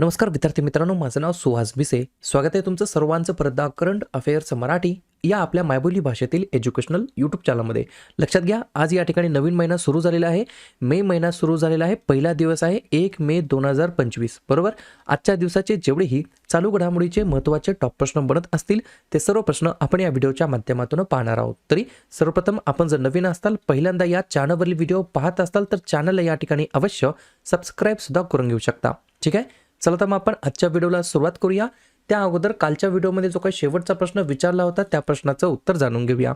नमस्कार विद्यार्थी मित्रांनो माझं नाव सुहास भिसे. स्वागत आहे तुमचं सर्वांचं परदा करंट अफेअर्स मराठी या आपल्या मायबोली भाषेतील एज्युकेशनल यूट्यूब चॅनलमध्ये. लक्षात घ्या आज या ठिकाणी नवीन महिना सुरू झालेला आहे. मे महिना सुरू झालेला आहे. पहिला दिवस आहे एक मे दोन हजार पंचवीस बरोबर? आजच्या दिवसाचे जेवढेही चालू घडामोडीचे महत्त्वाचे टॉप प्रश्न बनत असतील ते सर्व प्रश्न आपण या व्हिडिओच्या माध्यमातून पाहणार आहोत. तरी सर्वप्रथम आपण जर नवीन असताल पहिल्यांदा या चॅनलवरील व्हिडिओ पाहत असताल तर चॅनलला या ठिकाणी अवश्य सबस्क्राईब सुद्धा करून घेऊ शकता. ठीक आहे? चला तर मग आपण आजच्या व्हिडिओला सुरुवात करूया. त्या अगोदर कालच्या व्हिडिओमध्ये जो काही शेवटचा प्रश्न विचारला होता त्या प्रश्नाचं उत्तर जाणून घेऊया.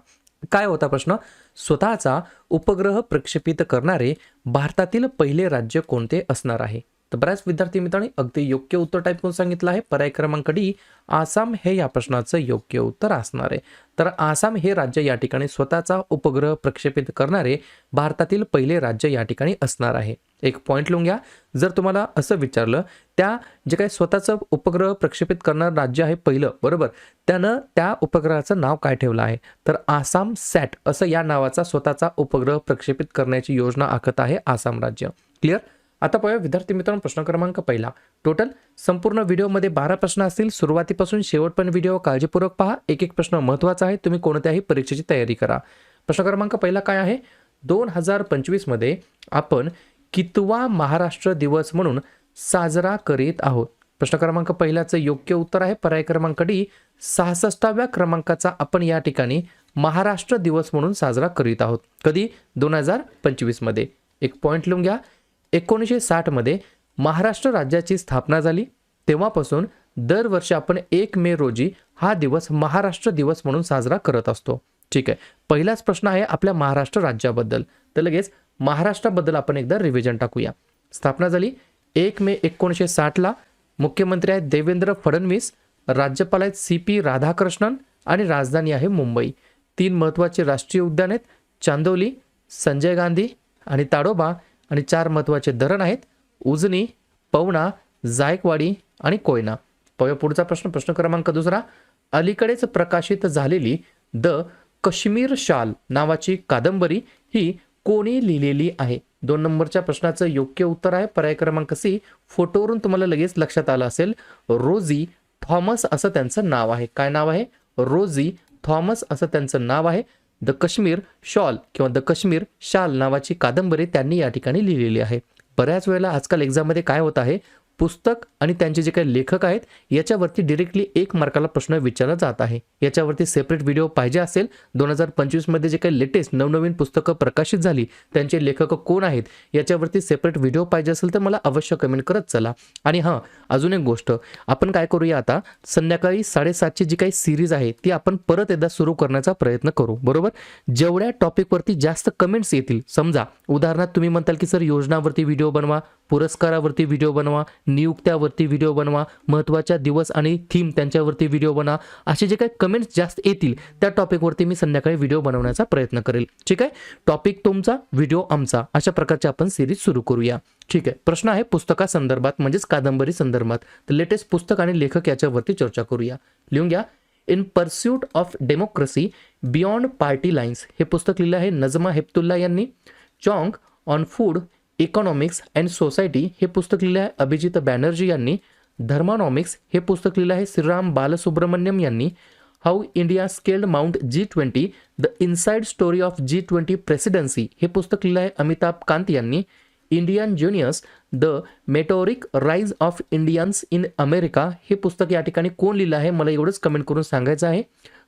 काय होता प्रश्न? स्वतःचा उपग्रह प्रक्षेपित करणारे भारतातील पहिले राज्य कोणते असणार आहे? तर बऱ्याच विद्यार्थी मित्रांनी अगदी योग्य उत्तर टाईप करून सांगितलं आहे. पर्याय क्रमांक डी आसाम हे या प्रश्नाचं योग्य उत्तर असणार आहे. तर आसाम हे राज्य या ठिकाणी स्वतःचा उपग्रह प्रक्षेपित करणारे भारतातील पहिले राज्य या ठिकाणी असणार आहे. एक पॉईंट लिहून घ्या. जर तुम्हाला असं विचारलं त्या जे काही स्वतःचं उपग्रह प्रक्षेपित करणारं राज्य आहे पहिलं बरोबर? त्यानं त्या उपग्रहाचं नाव काय ठेवलं आहे? तर आसाम सॅट असं या नावाचा स्वतःचा उपग्रह प्रक्षेपित करण्याची योजना आखत आहे आसाम राज्य. क्लिअर आता पाहूया विद्यार्थी मित्रांनो प्रश्न क्रमांक पहिला. टोटल संपूर्ण व्हिडिओमध्ये बारा प्रश्न असतील. सुरुवातीपासून शेवटपर्यंत व्हिडिओ काळजीपूर्वक पहा. एक एक प्रश्न महत्त्वाचा आहे. तुम्ही कोणत्याही परीक्षेची तयारी करा. प्रश्न क्रमांक पहिला काय आहे? दोन हजार पंचवीसमध्ये आपण कितवा महाराष्ट्र दिवस म्हणून साजरा करीत आहोत? प्रश्न क्रमांक पहिल्याचं योग्य उत्तर आहे. पर्याय क्रमांक डी सहासष्टाव्या क्रमांकाचा आपण या ठिकाणी महाराष्ट्र दिवस म्हणून साजरा करीत आहोत. कधी? दोन हजार पंचवीसमध्ये एक पॉईंट लिहून घ्या. एकोणीसशे साठमध्ये महाराष्ट्र राज्याची स्थापना झाली. तेव्हापासून दरवर्षी आपण एक मे रोजी हा दिवस महाराष्ट्र दिवस म्हणून साजरा करत असतो. ठीक आहे. पहिलाच प्रश्न आहे आपल्या महाराष्ट्र राज्याबद्दल. तर लगेच महाराष्ट्राबद्दल आपण एकदा रिव्हिजन टाकूया. स्थापना झाली एक मे एकोणीसशे साठला मुख्यमंत्री आहेत देवेंद्र फडणवीस राज्यपाल आहेत सी पी राधाकृष्णन आणि राजधानी आहे मुंबई. तीन महत्त्वाचे राष्ट्रीय उद्यान आहेत चांदोली संजय गांधी आणि ताडोबा. आणि चार महत्त्वाचे धरण आहेत. उजनी पवना जायकवाडी आणि कोयना. पाहूया पुढचा प्रश्न. प्रश्न क्रमांक दुसरा. अलीकडेच प्रकाशित झालेली द कश्मीर शाल नावाची कादंबरी ही कोणी लिहिलेली आहे? दोन नंबरच्या प्रश्नाचं योग्य उत्तर आहे. पर्याय क्रमांक सी. फोटोवरून तुम्हाला लगेच लक्षात आलं असेल. रोजी थॉमस असं त्यांचं नाव आहे. काय नाव आहे? रोजी थॉमस असं त्यांचं नाव आहे. द कश्मीर शॉल किंवा द कश्मीर शाल नावाची कादंबरी त्यांनी या ठिकाणी लिहिलेली आहे. बऱ्याच वेळेला आजकाल एक्झाममध्ये काय होत आहे? पुस्तक आणि त्यांचे जे काही लेखक आहेत याच्यावरती डिरेक्टली एक मार्काला प्रश्न विचारला जात आहे. याच्यावरती सेपरेट व्हिडिओ पाहिजे असेल. दोन हजार पंचवीसमध्ये जे काही लेटेस्ट नवनवीन पुस्तकं प्रकाशित झाली त्यांचे लेखक कोण आहेत याच्यावरती सेपरेट व्हिडिओ पाहिजे असेल तर मला अवश्य कमेंट करत चला. आणि हां अजून एक गोष्ट. आपण काय करूया आता? संध्याकाळी साडेसातची जी काही सिरीज आहे ती आपण परत एकदा सुरू करण्याचा प्रयत्न करू. बरोबर? जेवढ्या टॉपिकवरती जास्त कमेंट्स येतील समजा उदाहरणार्थ तुम्ही म्हणताल की सर योजनावरती व्हिडिओ बनवा. पुरस्कारावरती व्हिडिओ बनवा नियुक्त्यावरती व्हिडिओ बनवा महत्त्वाच्या दिवस आणि थीम त्यांच्यावरती व्हिडिओ बनवा. असे जे काही कमेंट्स जास्त येतील त्या टॉपिकवरती मी संध्याकाळी व्हिडिओ बनवण्याचा प्रयत्न करेल. ठीक आहे? टॉपिक तुमचा व्हिडिओ आमचा. अशा प्रकारची आपण सिरीज सुरू करूया. ठीक आहे? प्रश्न आहे पुस्तकासंदर्भात म्हणजेच कादंबरी संदर्भात. तर लेटेस्ट पुस्तक आणि लेखक याच्यावरती चर्चा करूया. लिहून घ्या. In pursuit of democracy beyond party lines हे पुस्तक लिहिलं आहे नजमा हेप्तुल्ला यांनी. Chong on food economics and society हे पुस्तक लिहिलं आहे अभिजित बॅनर्जी यांनी. धर्मानॉमिक्स हे पुस्तक लिहिलं आहे श्रीराम बालसुब्रमण्यम यांनी. How India scaled Mount G twenty the inside story of G twenty presidency हे पुस्तक लिहिलं आहे अमिताभ कांत यांनी. Indian juniors the meteoric rise of Indians in America हे पुस्तक या ठिकाणी कोण लिहिलं आहे? मला एवढंच कमेंट करून सांगायचं आहे.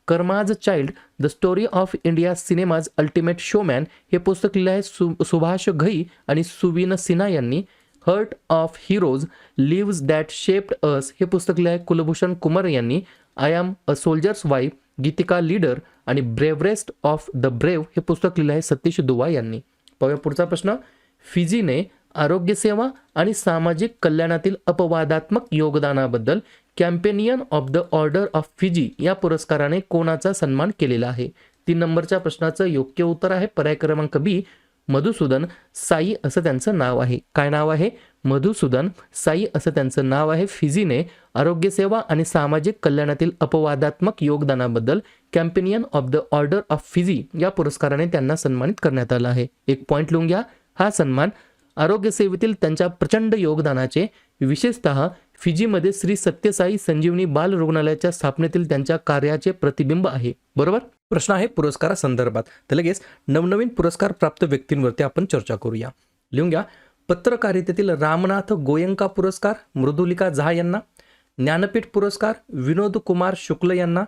Karma's child the story of India cinema's ultimate showman हे पुस्तक लिहिलं आहे सु सुभाष घई आणि सुविन सिन्हा यांनी. Heart of heroes lives that shaped us हे पुस्तक लिहिलं आहे कुलभूषण कुमार यांनी. I am a soldier's wife Geetika Lidder आणि ब्रेवरेस्ट ऑफ द ब्रेव हे पुस्तक लिहिलं आहे सतीश दुवा यांनी. पाहूया पुढचा प्रश्न. फिजीने आरोग्यसेवा आणि सामाजिक कल्याणातील अपवादात्मक योगदानाबद्दल companion of the order of Fiji या पुरस्काराने कोणाचा सन्मान केलेला आहे? तीन नंबरच्या प्रश्नाचं योग्य उत्तर आहे पर्याय क्रमांक बी मधुसूदन साई असं त्यांचं नाव आहे. काय नाव आहे? मधुसूदन साई असं त्यांचं नाव आहे. फिजीने आरोग्यसेवा आणि सामाजिक कल्याणातील अपवादात्मक योगदानाबद्दल companion of the order of Fiji या पुरस्काराने त्यांना सन्मानित करण्यात आलं आहे. एक पॉईंट लिहून घ्या हा सन्मान आरोग्यसेवेतील त्यांच्या प्रचंड योगदानाचे विशेषतः फिजीमध्ये श्री सत्यसाई संजीवनी बाल रुग्णालयाच्या स्थापनेतील त्यांच्या कार्याचे प्रतिबिंब आहे. बरोबर? प्रश्न आहे पुरस्कारासंदर्भात तर लगेच नवनवीन पुरस्कार प्राप्त व्यक्तींवरती आपण चर्चा करूया. लिहून घ्या. पत्रकारितेतील रामनाथ गोयंका पुरस्कार मृदुलिका झा यांना. ज्ञानपीठ पुरस्कार विनोद कुमार शुक्ल यांना.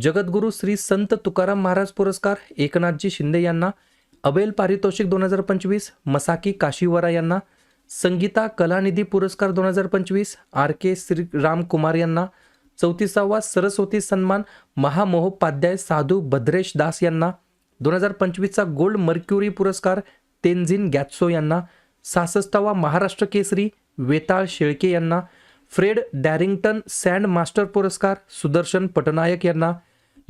जगद्गुरू श्री संत तुकाराम महाराज पुरस्कार एकनाथजी शिंदे यांना. अबेल पारितोषिक दोन हजार पंचवीस मसाकी काशीवरा यांना. संगीता कलानिधी पुरस्कार दोन हजार पंचवीस आर के श्री रामकुमार यांना चौतीसावा सरस्वती सन्मान महामहोपाध्याय साधू भद्रेश दास यांना दोन हजार पंचवीसचा गोल्ड मर्क्युरी पुरस्कार तेनझिन गॅत्सो यांना सहासष्टावा महाराष्ट्र केसरी वेताळ शेळके यांना फ्रेड डॅरिंग्टन सँड मास्टर पुरस्कार सुदर्शन पटनायक यांना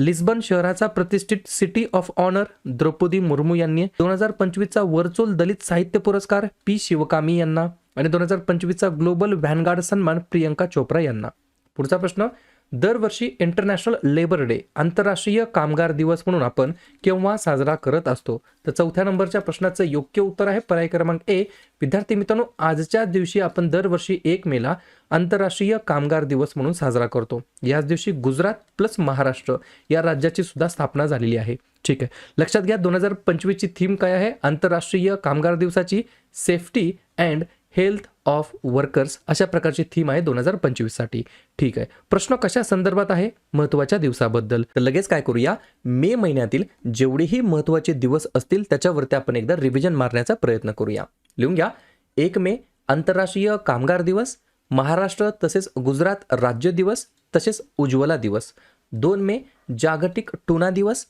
लिस्बन शहराचा प्रतिष्ठित city of honour Draupadi Murmu यांनी दोन हजार पंचवीसचा वर्चुअल दलित साहित्य पुरस्कार पी शिवकामी यांना आणि दोन हजार पंचवीसचा ग्लोबल व्हॅनगार्ड सन्मान प्रियंका चोप्रा यांना. पुढचा प्रश्न दरवर्षी इंटरनॅशनल लेबर डे आंतरराष्ट्रीय कामगार दिवस म्हणून आपण केव्हा साजरा करत असतो? तर चौथ्या नंबरच्या प्रश्नाचं योग्य उत्तर आहे पर्याय क्रमांक ए विद्यार्थी मित्रांनो आजच्या दिवशी आपण दरवर्षी एक मेला आंतरराष्ट्रीय कामगार दिवस म्हणून साजरा करतो. याच दिवशी गुजरात प्लस महाराष्ट्र या राज्याची सुद्धा स्थापना झालेली आहे. ठीक आहे. लक्षात घ्या दोन हजार पंचवीसची थीम काय आहे? आंतरराष्ट्रीय कामगार दिवसाची safety and health of workers अशा प्रकारची थीम आहे दोन हजार पंचवीससाठी. ठीक आहे. प्रश्न कशा संदर्भात आहे? महत्त्वाच्या दिवसाबद्दल. तर लगेच काय करूया? मे महिन्यातील जेवढेही महत्त्वाचे दिवस असतील त्याच्यावरती आपण एकदा रिव्हिजन मारण्याचा प्रयत्न करूया. लिहून घ्या. एक मे आंतरराष्ट्रीय कामगार दिवस. महाराष्ट्र तसेच गुजरात राज्य दिवस तसेच उज्ज्वला दिवस. दोन मे जागतिक टुना दिवस.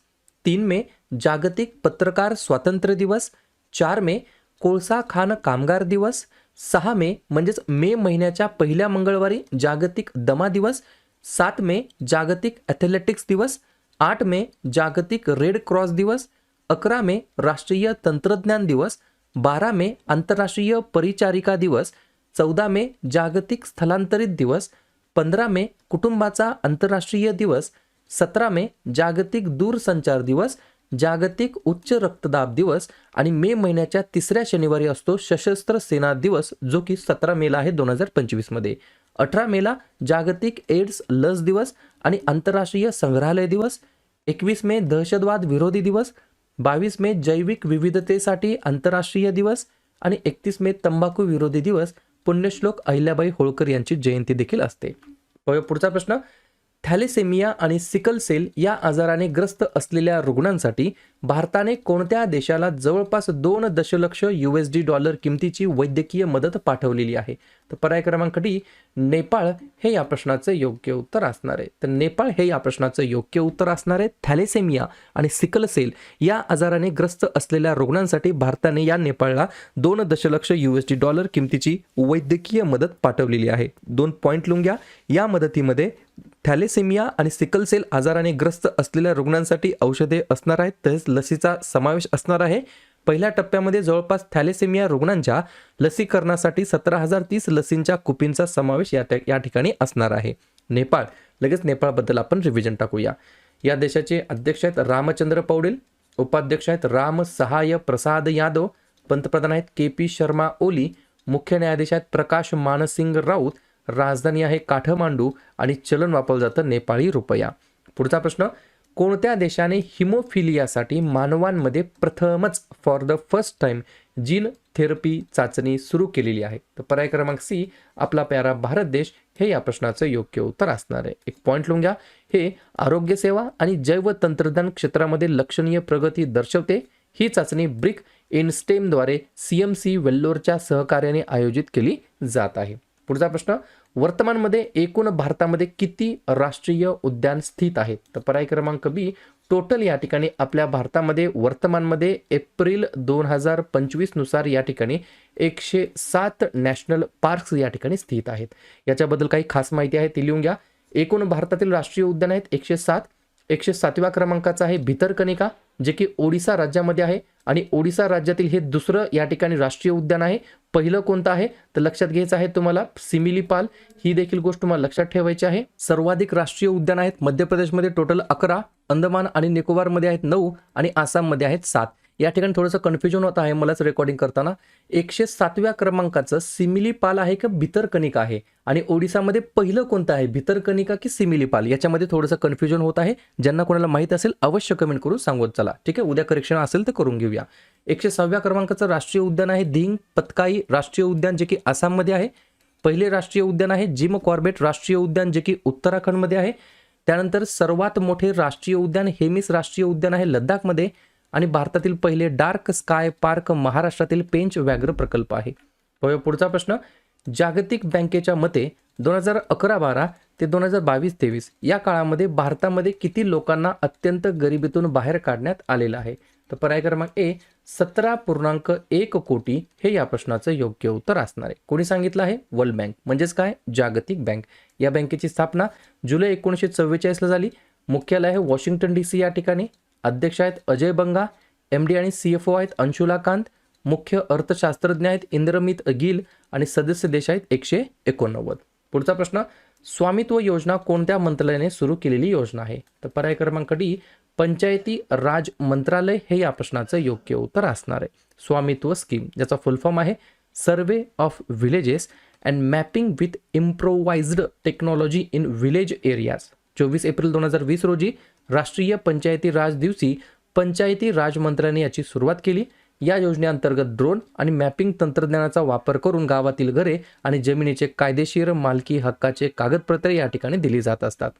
तीन मे जागतिक पत्रकार स्वातंत्र्य दिवस. चार मे कोळसा खान कामगार दिवस. सहा मे म्हणजेच मे महिन्याच्या पहिल्या मंगळवारी जागतिक दमा दिवस सात मे जागतिक ॲथलेटिक्स दिवस आठ मे जागतिक रेड क्रॉस दिवस अकरा मे राष्ट्रीय तंत्रज्ञान दिवस बारा मे आंतरराष्ट्रीय परिचारिका दिवस चौदा मे जागतिक स्थलांतरित दिवस पंधरा मे कुटुंबाचा आंतरराष्ट्रीय दिवस सतरा मे जागतिक दूरसंचार दिवस जागतिक उच्च रक्तदाब दिवस आणि मे महिन्याच्या तिसऱ्या शनिवारी असतो सशस्त्र सेना दिवस जो की सतरा मेला आहे दोन हजार पंचवीसमध्ये अठरा मेला जागतिक एड्स लस दिवस आणि आंतरराष्ट्रीय संग्रहालय दिवस एकवीस मे दहशतवाद विरोधी दिवस बावीस मे जैविक विविधतेसाठी आंतरराष्ट्रीय दिवस आणि एकतीस मे तंबाखू विरोधी दिवस पुण्यश्लोक अहिल्याबाई होळकर यांची जयंती देखील असते. पुढचा प्रश्न थॅलेसेमिया आणि सिकल सेल या आजाराने ग्रस्त असलेल्या रुग्णांसाठी भारताने कोणत्या देशाला जवळपास दोन दशलक्ष यू एस डी डॉलर किमतीची वैद्यकीय मदत पाठवलेली आहे? तर पर्याय क्रमांक डी नेपाळ हे या प्रश्नाचं योग्य उत्तर असणार आहे. तर नेपाळ हे या प्रश्नाचं योग्य उत्तर असणार आहे. थॅलेसेमिया आणि सिकल सेल या आजाराने ग्रस्त असलेल्या रुग्णांसाठी भारताने या नेपाळला दोन दशलक्ष यू एस डी डॉलर किमतीची वैद्यकीय मदत पाठवलेली आहे. दोन पॉईंट लिहून घ्या या मदतीमध्ये थॅलेसेमिया आणि सिकल सेल आजाराने ग्रस्त असलेल्या रुग्णांसाठी औषधे असणार आहेत. तसेच लसीचा समावेश असणार आहे. पहिल्या टप्प्यामध्ये जवळपास थॅलेसेमिया रुग्णांच्या लसीकरणासाठी सतरा हजार तीस लसींच्या कुपींचा समावेश या या ठिकाणी असणार आहे. नेपाळ लगेच नेपाळबद्दल आपण रिव्हिजन टाकूया. या देशाचे अध्यक्ष आहेत रामचंद्र पौडेल उपाध्यक्ष आहेत राम सहाय प्रसाद यादव पंतप्रधान आहेत के पी शर्मा ओली मुख्य न्यायाधीश आहेत प्रकाश मानसिंग राऊत राजधानी आहे काठमांडू आणि चलन वापरलं जातं नेपाळी रुपया. पुढचा प्रश्न कोणत्या देशाने हिमोफिलियासाठी मानवांमध्ये प्रथमच for the first time gene therapy चाचणी सुरू केलेली आहे? तर पर्याय क्रमांक सी आपला प्यारा भारत देश हे या प्रश्नाचं योग्य उत्तर असणार आहे. एक पॉईंट लिहून घ्या. हे आरोग्यसेवा आणि जैव तंत्रज्ञान क्षेत्रामध्ये लक्षणीय प्रगती दर्शवते. ही चाचणी ब्रिक इनस्टेमद्वारे सी एम सी वेल्लोरच्या सहकार्याने आयोजित केली जात आहे. पुढचा प्रश्न वर्तमानमध्ये एकूण भारतामध्ये किती राष्ट्रीय उद्यान स्थित आहेत तर पर्याय क्रमांक बी टोटल या ठिकाणी आपल्या भारतामध्ये वर्तमानमध्ये एप्रिल दोन हजार पंचवीसनुसार या ठिकाणी एकशे सात नॅशनल पार्क्स या ठिकाणी स्थित आहेत. याच्याबद्दल काही खास माहिती आहे ती लिहून घ्या. एकूण भारतातील राष्ट्रीय उद्यान आहेत एकशे सात. एकशे सातव्या क्रमांकाचा आहे भितरकनिका जे की ओडिसा राज्यामध्ये आहे आणि ओडिसा राज्यातील हे दुसरं या ठिकाणी राष्ट्रीय उद्यान आहे. पहिलं कोणतं आहे? तर लक्षात घ्यायचं आहे तुम्हाला सिमिलीपाल ही देखील गोष्ट तुम्हाला लक्षात ठेवायची आहे. सर्वाधिक राष्ट्रीय उद्यान आहेत मध्य प्रदेशमध्ये टोटल अकरा अंदमान आणि निकोबारमध्ये आहेत नऊ आणि आसाममध्ये आहेत सात. या ठिकाणी थोडंसं कन्फ्युजन होत आहे मलाच रेकॉर्डिंग करताना. एकशे सातव्या क्रमांकाचं सिमिलीपाल आहे का भितरकणिका आहे? आणि ओडिसामध्ये पहिलं कोणतं आहे? भितरकणिका की सिमिलीपाल? याच्यामध्ये थोडंसं कन्फ्युजन होत आहे. ज्यांना कोणाला माहीत असेल अवश्य कमेंट करून सांगत चला. ठीक आहे? उद्या करेक्शन असेल तर करून घेऊया. एकशे सहाव्या क्रमांकाचं राष्ट्रीय उद्यान आहे. धिंग पतकाई राष्ट्रीय उद्यान जे की आसाममध्ये आहे. पहिले राष्ट्रीय उद्यान आहे. जिम कॉर्बेट राष्ट्रीय उद्यान जे की उत्तराखंडमध्ये आहे. त्यानंतर सर्वात मोठे राष्ट्रीय उद्यान हेमिस राष्ट्रीय उद्यान आहे लद्दाखमध्ये. आणि भारतातील पहिले डार्क स्काय पार्क महाराष्ट्रातील पेंच व्याघ्र प्रकल्प आहे. पुढचा प्रश्न. जागतिक बँकेच्या मते दोन हजार अकरा बारा ते दोन हजार बावीस तेवीस या काळामध्ये भारतामध्ये किती लोकांना अत्यंत गरिबीतून बाहेर काढण्यात आलेलं आहे? तर पर्याय क्रमांक ए सतरा पूर्णांक एक कोटी हे या प्रश्नाचं योग्य उत्तर असणार आहे. कोणी सांगितलं आहे? World bank. म्हणजेच काय? जागतिक बँक. या बँकेची स्थापना जुलै एकोणीसशे चव्वेचाळीसला झाली. मुख्यालय आहे वॉशिंग्टन डी सी या ठिकाणी. अध्यक्ष आहेत अजय बंगा एम डी आणि सी एफ ओ आहेत अंशुला कांत मुख्य अर्थशास्त्रज्ञ आहेत इंद्रमित गिल आणि सदस्य देश आहेत एकशे एकोणनव्वद. पुढचा प्रश्न स्वामित्व योजना कोणत्या मंत्रालयाने सुरू केलेली योजना आहे? तर पर्याय क्रमांक डी पंचायती राज मंत्रालय हे या प्रश्नाचं योग्य उत्तर असणार आहे. स्वामित्व स्कीम ज्याचा फुल फॉर्म आहे survey of villages and mapping with improvised technology in village areas. चोवीस एप्रिल दोन हजार वीस रोजी राष्ट्रीय पंचायती राज दिवशी पंचायती राजमंत्र्यांनी याची सुरुवात केली. या योजनेअंतर्गत ड्रोन आणि मॅपिंग तंत्रज्ञानाचा वापर करून गावातील घरे आणि जमिनीचे कायदेशीर मालकी हक्काचे कागदपत्रे या ठिकाणी दिली जात असतात.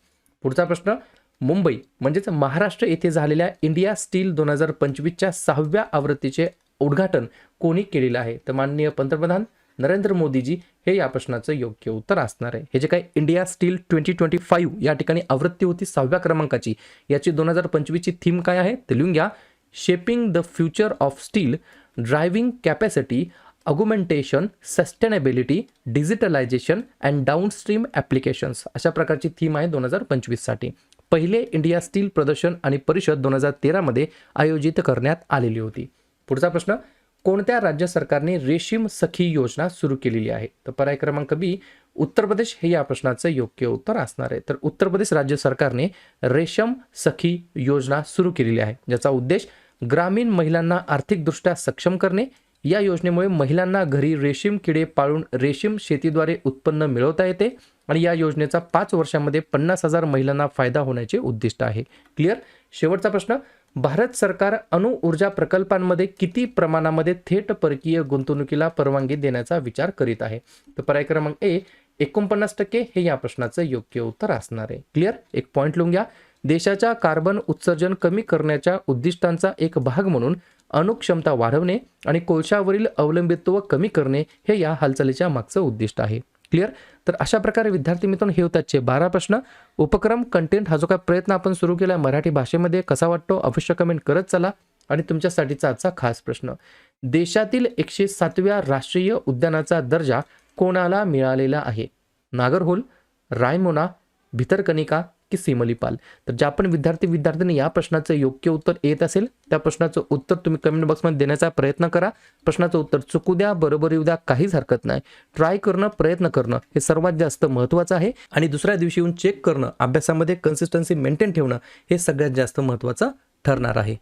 पुढचा प्रश्न मुंबई म्हणजेच महाराष्ट्र येथे झालेल्या इंडिया स्टील दोन हजार पंचवीसच्या सहाव्या आवृत्तीचे उद्घाटन कोणी केलेलं आहे? तर माननीय पंतप्रधान नरेंद्र मोदीजी हे या प्रश्नाचं योग्य उत्तर असणार आहे. हे जे काही India steel twenty twenty five या ठिकाणी आवृत्ती होती सहाव्या क्रमांकाची. याची दोन हजार पंचवीसची थीम काय आहे? ते लिहून घ्या shaping the future of steel driving capacity augmentation sustainability digitalisation and downstream applications अशा प्रकारची थीम आहे दोन हजार पंचवीससाठी. पहिले इंडिया स्टील प्रदर्शन आणि परिषद दोन हजार तेरामध्ये आयोजित करण्यात आलेली होती. पुढचा प्रश्न कोणत्या राज्य सरकारने रेशीम सखी योजना सुरू केलेली आहे? तर पर्याय क्रमांक बी उत्तर प्रदेश हे या प्रश्नाचं योग्य उत्तर असणार आहे. तर उत्तर प्रदेश राज्य सरकारने रेशम सखी योजना सुरू केलेली आहे. ज्याचा उद्देश ग्रामीण महिलांना आर्थिकदृष्ट्या सक्षम करणे. या योजनेमुळे महिलांना घरी रेशीम किडे पाळून रेशीम शेतीद्वारे उत्पन्न मिळवता येते आणि या योजनेचा पाच वर्षामध्ये पन्नास हजार महिलांना फायदा होण्याचे उद्दिष्ट आहे. क्लिअर? शेवटचा प्रश्न भारत सरकार अणुऊर्जा प्रकल्पांमध्ये किती प्रमाणामध्ये थेट परकीय गुंतवणुकीला परवानगी देण्याचा विचार करीत आहे? तर पर्याय क्रमांक ए एकोणपन्नास टक्के हे या प्रश्नाचं योग्य उत्तर असणार आहे. क्लिअर एक पॉईंट लिहून घ्या. देशाच्या कार्बन उत्सर्जन कमी करण्याच्या उद्दिष्टांचा एक भाग म्हणून अणुक्षमता वाढवणे आणि कोळशावरील अवलंबित्व कमी करणे हे या हालचालीच्या मागचं उद्दिष्ट आहे. क्लिअर? तर अशा प्रकारे विद्यार्थी मित्रांनो हे होतातचे बारा प्रश्न. उपक्रम कंटेंट हा जो काय प्रयत्न आपण सुरू केला मराठी भाषेमध्ये कसा वाटतो? अवश्य कमेंट करत चला. आणि तुमच्यासाठीचा आजचा खास प्रश्न. देशातील एकशे सातव्या राष्ट्रीय उद्यानाचा दर्जा कोणाला मिळालेला आहे? नागरहोल रायमोना भितरकनिका की सिमलीपाल तर ज्या पण विद्यार्थी विद्यार्थ्यांनी या प्रश्नाचं योग्य उत्तर येत असेल त्या प्रश्नाचं उत्तर तुम्ही कमेंट बॉक्समध्ये देण्याचा प्रयत्न करा. प्रश्नाचं उत्तर चुकू द्या बरोबर येऊ द्या काहीच हरकत नाही. ट्राय करणं प्रयत्न करणं हे सर्वात जास्त महत्त्वाचं आहे. आणि दुसऱ्या दिवशी येऊन चेक करणं अभ्यासामध्ये कन्सिस्टन्सी मेंटेन ठेवणं हे सगळ्यात जास्त महत्त्वाचं ठरणार आहे.